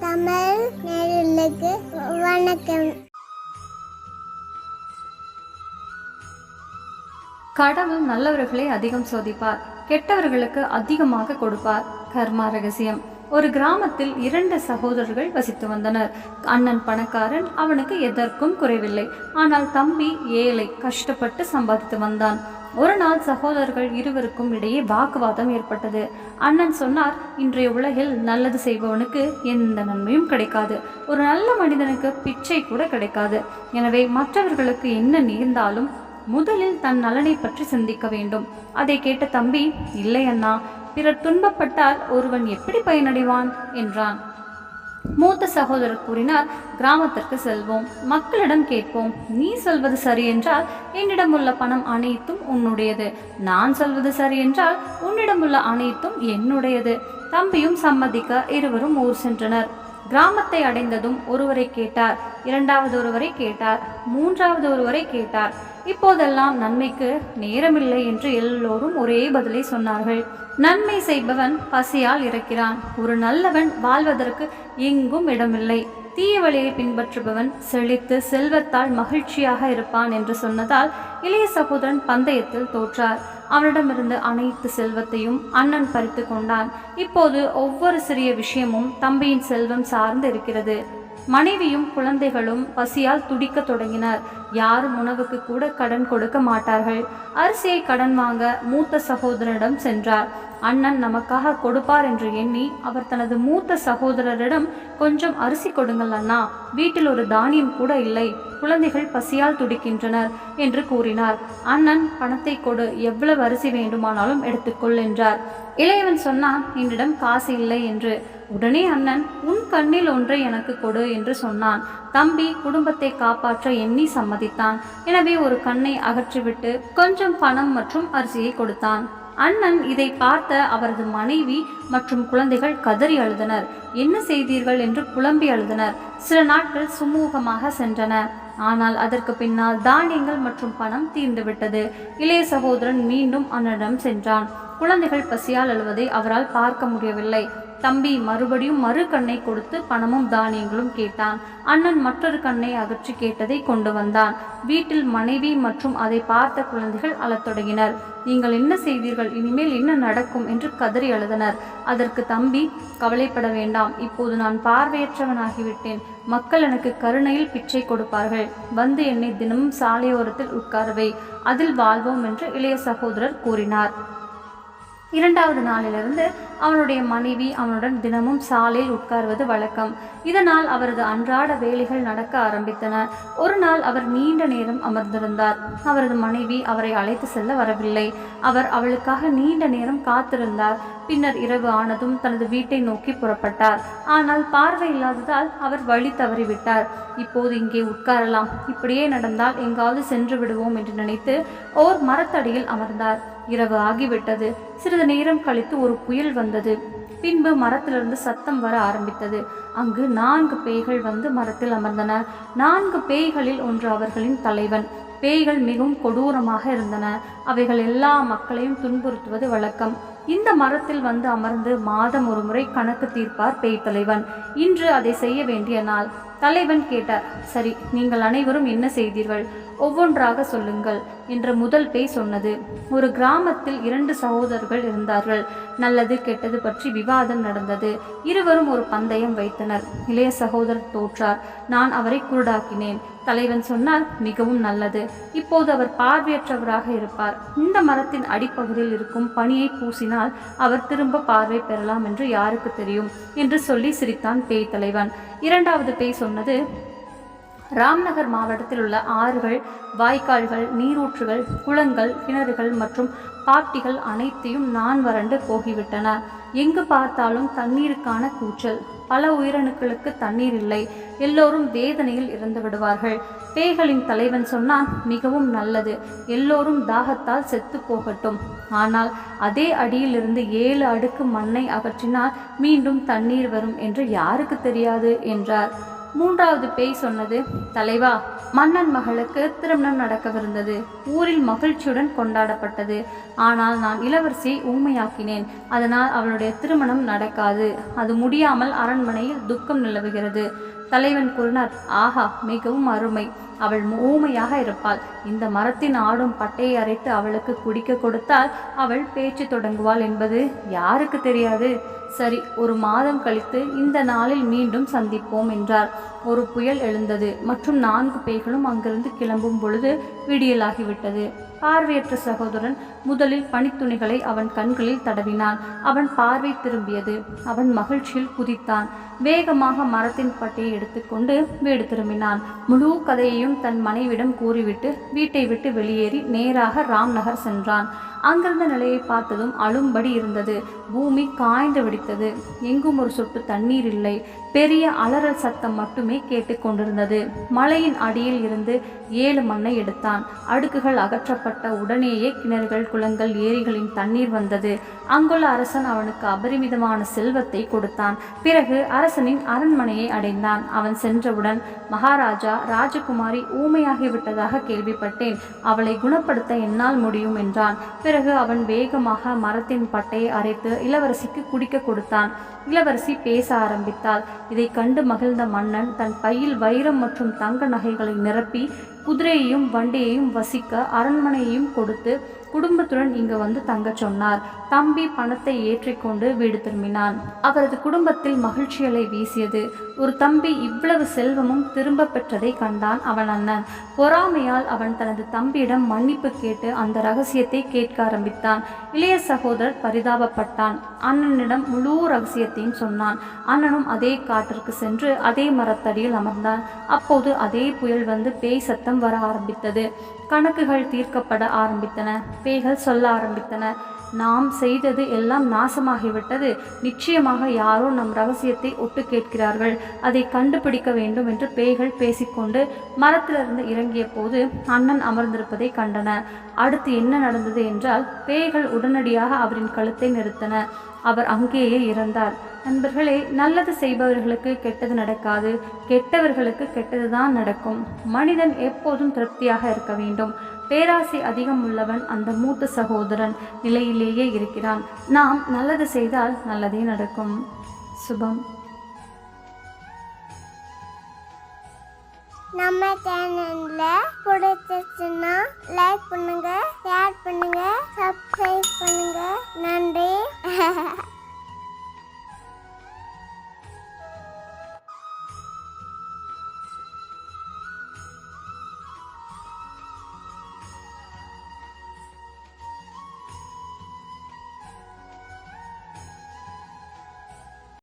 தமிழ் நேயர்களுக்கு வணக்கம். கடவுள் நல்லவர்களை அதிகம் சோதிப்பார். கெட்டவர்களுக்கு அதிகமாக கொடுப்பார். கர்மா ரகசியம். ஒரு கிராமத்தில் இரண்டு சகோதரர்கள் வசித்து வந்தனர். அண்ணன் பணக்காரன் அவனுக்கு எதற்கும் குறைவில்லை. ஆனால் தம்பி ஏழை கஷ்டப்பட்டு சம்பாதித்து வந்தான். ஒரு நாள் சகோதரர்கள் இருவருக்கும் இடையே வாக்குவாதம் ஏற்பட்டது. அண்ணன் சொன்னார் இன்றைய உலகில் நல்லது செய்பவனுக்கு எந்த நன்மையும் கிடைக்காது. ஒரு நல்ல மனிதனுக்கு பிச்சை கூட கிடைக்காது. எனவே மற்றவர்களுக்கு என்ன நேர்ந்தாலும் முதலில் தன் நலனை பற்றி சிந்திக்க வேண்டும். அதை கேட்ட தம்பி இல்லை அண்ணா பிறர் துன்பப்பட்டால் ஒருவன் எப்படி பயனடைவான்? என்றான். மூத்த சகோதரர் கூறினார் கிராமத்திற்கு செல்வோம். மக்களிடம் கேட்போம். நீ சொல்வது சரி என்றால் என்னிடம் உள்ள பணம் அனைத்தும் உன்னுடையது. நான் சொல்வது சரி என்றால் உன்னிடம் உள்ள அனைத்தும் என்னுடையது. தம்பியும் சம்மதிக்க இருவரும் ஊர் சென்றனர். கிராமத்தை அடைந்ததும் ஒருவரை கேட்டார். இரண்டாவது ஒருவரை கேட்டார். மூன்றாவது ஒருவரை கேட்டார். இப்போதெல்லாம் நன்மைக்கு நேரமில்லை என்று எல்லோரும் ஒரே பதிலை சொன்னார்கள். நன்மை செய்பவன் பசியால் இறக்கிறான். ஒரு நல்லவன் வாழ்வதற்கு எங்கும் இடமில்லை. தீய வழியை பின்பற்றுபவன் செழித்து செல்வத்தால் மகிழ்ச்சியாக இருப்பான் என்று சொன்னதால் இளைய சகோதரன் பந்தயத்தில் தோற்றார். அவனிடமிருந்து அனைத்து செல்வத்தையும் அண்ணன் பறித்து கொண்டான். இப்போது ஒவ்வொரு சிறிய விஷயமும் தம்பியின் செல்வம் சார்ந்து இருக்கிறது. மனைவியும் குழந்தைகளும் பசியால் துடிக்க தொடங்கினர். யாரும் உணவுக்கு கூட கடன் கொடுக்க மாட்டார்கள். அரிசியை கடன் வாங்க மூத்த சகோதரனிடம் சென்றார். அண்ணன் நமக்காக கொடுப்பார் என்று எண்ணி அவர் தனது மூத்த சகோதரரிடம் கொஞ்சம் அரிசி கொடுங்கள் அண்ணா வீட்டில் ஒரு தானியம் கூட இல்லை குழந்தைகள் பசியால் துடிக்கின்றனர் என்று கூறினார். அண்ணன் பணத்தை கொடு எவ்வளவு அரிசி வேண்டுமானாலும் எடுத்துக்கொள் என்றார். இளையவன் சொன்னான் என்னிடம் காசு இல்லை என்று. உடனே அண்ணன் உன் கண்ணில் ஒன்றை எனக்கு கொடு என்று சொன்னான். தம்பி குடும்பத்தை காப்பாற்ற எண்ணி சம்மதித்தான். எனவே ஒரு கண்ணை அகற்றிவிட்டு கொஞ்சம் பணம் மற்றும் அரிசியை கொடுத்தான். அண்ணன் இதை பார்த்த அவரது மனைவி மற்றும் குழந்தைகள் கதறி அழுதனர். என்ன செய்தீர்கள்? என்று புலம்பி அழுதனர். சில நாட்கள் சுமூகமாக சென்றன. ஆனால் அதற்கு பின்னால் தானியங்கள் மற்றும் பணம் தீர்ந்துவிட்டது. இளைய சகோதரன் மீண்டும் அண்ணனிடம் சென்றான். குழந்தைகள் பசியால் அழுவதை அவரால் பார்க்க முடியவில்லை. தம்பி மறுபடியும் மறு கண்ணை கொடுத்து பணமும் தானியங்களும் கேட்டான். அண்ணன் மற்றொரு கண்ணை அகற்றி கேட்டதை கொண்டு வந்தான். வீட்டில் மனைவி மற்றும் அதை பார்த்த குழந்தைகள் அழத் தொடங்கினர். நீங்கள் என்ன செய்தீர்கள்? இனிமேல் என்ன நடக்கும்? என்று கதறி அழுதனர். அதற்கு தம்பி கவலைப்பட வேண்டாம். இப்போது நான் பார்வையற்றவனாகிவிட்டேன். மக்கள் எனக்கு கருணையில் பிச்சை கொடுப்பார்கள். வந்து என்னை தினமும் சாலையோரத்தில் உட்காரவை. அதில் வாழ்வோம் என்று இளைய சகோதரர் கூறினார். இரண்டாவது நாளிலிருந்து அவனுடைய மனைவி அவனுடன் தினமும் சாலையில் உட்கார்வது வழக்கம். இதனால் அவரது அன்றாட வேலைகள் நடக்க ஆரம்பித்தன. ஒரு நாள் அவர் நீண்ட நேரம் அமர்ந்திருந்தார். அவரது மனைவி அவரை அழைத்து செல்ல வரவில்லை. அவர் அவளுக்காக நீண்ட நேரம் காத்திருந்தார். பின்னர் இரவு ஆனதும் தனது வீட்டை நோக்கி புறப்பட்டார். ஆனால் பார்வை இல்லாததால் அவர் வழி தவறிவிட்டார். இப்போது இங்கே உட்காரலாம். இப்படியே நடந்தால் எங்காவது சென்று விடுவோம் என்று நினைத்து ஓர் மரத்தடியில் அமர்ந்தார். இரவு ஆகிவிட்டது. சிறிது நேரம் கழித்து ஒரு புயல் இருந்தது. பின்பு மரத்திலிருந்து சத்தம் வர ஆரம்பித்தது. அங்கு நான்கு பேய்கள் வந்து மரத்தில் அமர்ந்தன. நான்கு பேய்களில் ஒன்று அவர்களின் தலைவன். பேய்கள் மிகவும் கொடூரமாக இருந்தன. அவைகள் எல்லா மக்களையும் துன்புறுத்துவது வழக்கம். இந்த மரத்தில் வந்து அமர்ந்து மாதம் ஒரு முறை கணக்கு தீர்ப்பார் பேய் தலைவன். இன்று அதை செய்ய வேண்டிய நாள். தலைவன் கேட்டார் சரி நீங்கள் அனைவரும் என்ன செய்தீர்கள்? ஒவ்வொன்றாக சொல்லுங்கள் என்ற முதல் பேய் சொன்னது. ஒரு கிராமத்தில் இரண்டு சகோதரர்கள் இருந்தார்கள். நல்லது கெட்டது பற்றி விவாதம் நடந்தது. இருவரும் ஒரு பந்தயம் வைத்தனர். இளைய சகோதரர் தோற்றார். நான் அவரை குருடாக்கினேன். தலைவன் சொன்னார் மிகவும் நல்லது. இப்போது அவர் பார்வையற்றவராக இருப்பார். இந்த மரத்தின் அடிப்பகுதியில் இருக்கும் பனியை பூசினால் அவர் திரும்ப பார்வை பெறலாம் என்று யாருக்கு தெரியும்? என்று சொல்லி சிரித்தான் பேய் தலைவன். இரண்டாவது பேய் சொன்னது. ராம்நகர் மாவட்டத்தில் உள்ள ஆறுகள் வாய்க்கால்கள் நீரூற்றுகள் குளங்கள் கிணறுகள் மற்றும் பாட்டிகள் அனைத்தையும் நான் வறண்டு போகிவிட்டன. எங்கு பார்த்தாலும் தண்ணீருக்கான கூச்சல். பல உயிரணுக்களுக்கு தண்ணீர் இல்லை. எல்லோரும் வேதனையில் இறந்து விடுவார்கள். பேய்களின் தலைவன் சொன்னான் மிகவும் நல்லது. எல்லோரும் தாகத்தால் செத்து போகட்டும். ஆனால் அதே அடியிலிருந்து ஏழு அடுக்கு மண்ணை அகற்றினால் மீண்டும் தண்ணீர் வரும் என்று யாருக்கு தெரியாது? என்றார். மூன்றாவது பேய் சொன்னது தலைவா மன்னன் மகளுக்கு திருமணம் நடக்கவிருந்தது. ஊரில் மகிழ்ச்சியுடன் கொண்டாடப்பட்டது. ஆனால் நான் இளவரசியை ஊமையாக்கினேன். அதனால் அவளுடைய திருமணம் நடக்காது. அது முடியாமல் அரண்மனையில் துக்கம் நிலவுகிறது. தலைவன் கூறினார் ஆஹா மிகவும் அருமை. அவள் ஊமையாக இருப்பாள். இந்த மரத்தின் ஆடும் பட்டையை அரைத்து அவளுக்கு குடிக்க கொடுத்தால் அவள் பேச்சு தொடங்குவாள் என்பது யாருக்கு தெரியாது. சரி ஒரு மாதம் கழித்து இந்த நாளில் மீண்டும் சந்திப்போம் என்றார். ஒரு புயல் எழுந்தது. மற்றும் நான்கு பேய்களும் அங்கிருந்து கிளம்பும் பொழுது விடியலாகிவிட்டது. பார்வையற்ற சகோதரன் முதலில் பனித்துணிகளை அவன் கண்களில் தடவினான். அவன் பார்வை திரும்பியது. அவன் மகிழ்ச்சியில் குதித்தான். வேகமாக மரத்தின் பட்டியை எடுத்துக்கொண்டு வீடு திரும்பினான். முழு கதையையும் தன் மனைவிடம் கூறிவிட்டு வீட்டை விட்டு வெளியேறி நேராக ராம்நகர் சென்றான். அங்கிருந்த நிலையை பார்த்ததும் அழும்படி இருந்தது. பூமி காய்ந்து வெடித்தது. எங்கும் ஒரு சொட்டு தண்ணீர் இல்லை. பெரிய அலறல் சத்தம் மட்டுமே கேட்டுக்கொண்டிருந்தது மலையின் அடியில் இருந்து ஏழு மண்ணை எடுத்தான். அடுக்குகள் அகற்றப்பட்ட உடனேயே கிணறுகள் குளங்கள் ஏரிகளின் தண்ணீர் வந்தது. அங்குள்ள அரசன் அவனுக்கு அபரிமிதமான செல்வத்தை கொடுத்தான். பிறகு அரசனின் அரண்மனையை அடைந்தான். அவன் சென்றவுடன் மகாராஜா ராஜகுமாரி ஊமையாகிவிட்டதாக கேள்விப்பட்டேன். அவளை குணப்படுத்த என்னால் முடியும் என்றான். பிறகு அவன் வேகமாக மரத்தின் பட்டையை அரைத்து இளவரசிக்கு குடிக்க கொடுத்தான். இளவரசி பேச ஆரம்பித்தாள். இதை கண்டு மகிழ்ந்த மன்னன் தன் பையில் வைரம் மற்றும் தங்க நகைகளை நிரப்பி குதிரையையும் வண்டியையும் வசிக்க அரண்மனையையும் கொடுத்து குடும்பத்துடன் இங்கு வந்து தங்கச் சொன்னார். தம்பி பணத்தை ஏற்றிக்கொண்டு வீடு திரும்பினான். அவரது குடும்பத்தில் மகிழ்ச்சியலை வீசியது. ஒரு தம்பி இவ்வளவு செல்வமும் திரும்ப பெற்றதை கண்டான் அவன் அண்ணன். பொறாமையால் அவன் தனது தம்பியிடம் மன்னிப்பு கேட்டு அந்த ரகசியத்தை கேட்க ஆரம்பித்தான். இளைய சகோதரர் பரிதாபப்பட்டான். அண்ணனிடம் முழு ரகசியத்தையும் சொன்னான். அண்ணனும் அதே காட்டிற்கு சென்று அதே மரத்தடியில் அமர்ந்தான். அப்போது அதே புயல் வந்து பேய் சத்தம் வர ஆரம்பித்தது. கணக்குகள் தீர்க்கப்பட ஆரம்பித்தன. பேய்கள் சொல்ல ஆரம்பித்தன. நாம் செய்தது எல்லாம் நாசமாகிவிட்டது. நிச்சயமாக யாரோ நம் ரகசியத்தை ஒட்டு கேட்கிறார்கள். அதை கண்டுபிடிக்க வேண்டும் என்று பேய்கள் பேசிக்கொண்டு மரத்திலிருந்து இறங்கிய போது அண்ணன் அமர்ந்திருப்பதை கண்டன. அடுத்து என்ன நடந்தது என்றால் பேய்கள் உடனடியாக அவரின் கழுத்தை நிறுத்தன. அவர் அங்கேயே இறந்தார். நண்பர்களே நல்லது செய்பவர்களுக்கு கெட்டது நடக்காது. கெட்டவர்களுக்கு கெட்டது தான் நடக்கும். மனிதன் எப்போதும் திருப்தியாக இருக்க வேண்டும். பேராசை அதிகம் உள்ளவன் அந்த மூத்த சகோதரன் நிலையிலேயே இருக்கிறான். நாம் நல்லது செய்தால் நல்லதே நடக்கும். சுபம். நம்ம சேனல்ல பிடிச்சிருச்சுன்னா லைக் பண்ணுங்க ஷேர் பண்ணுங்க சப்ஸ்கிரைப் பண்ணுங்க. நன்றி.